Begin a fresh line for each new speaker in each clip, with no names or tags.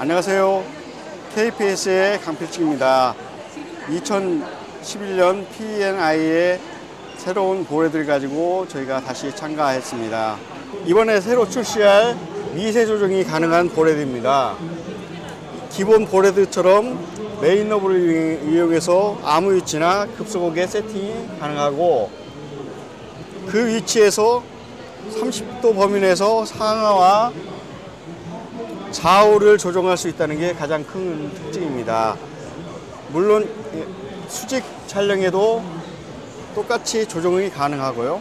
안녕하세요. KPS의 강필중입니다. 2011년 PNI의 새로운 보레들 가지고 저희가 다시 참가했습니다. 이번에 새로 출시할 미세 조정이 가능한 보레드입니다. 기본 보레드처럼 메인 너브를 이용해서 아무 위치나 급속하게 세팅이 가능하고 그 위치에서 30도 범위 내에서 상하와 좌우를 조정할 수 있다는 게 가장 큰 특징입니다. 물론 예, 수직 촬영에도 똑같이 조정이 가능하고요.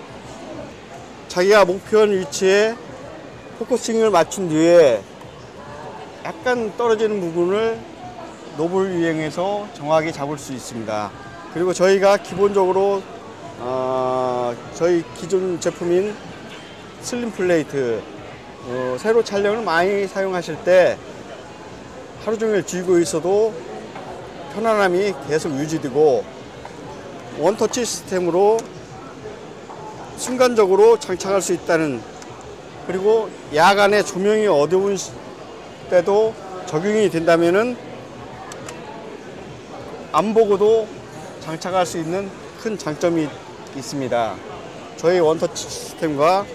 자기가 목표한 위치에 포커싱을 맞춘 뒤에 약간 떨어지는 부분을 노블 이용해서 정확히 잡을 수 있습니다. 그리고 저희가 기본적으로 어, 저희 기존 제품인 슬림 플레이트 어, 세로 촬영을 많이 사용하실 때 하루 종일 쥐고 있어도 편안함이 계속 유지되고 원터치 시스템으로 순간적으로 장착할 수 있다는 그리고 야간에 조명이 어두운 시- 때도 적용이 된다면은 안 보고도 장착할 수 있는 큰 장점이 있습니다. 저희 원터치 시스템과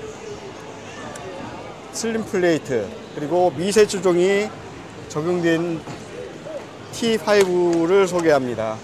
슬림 플레이트 그리고 미세 조종이 적용된 T5를 소개합니다.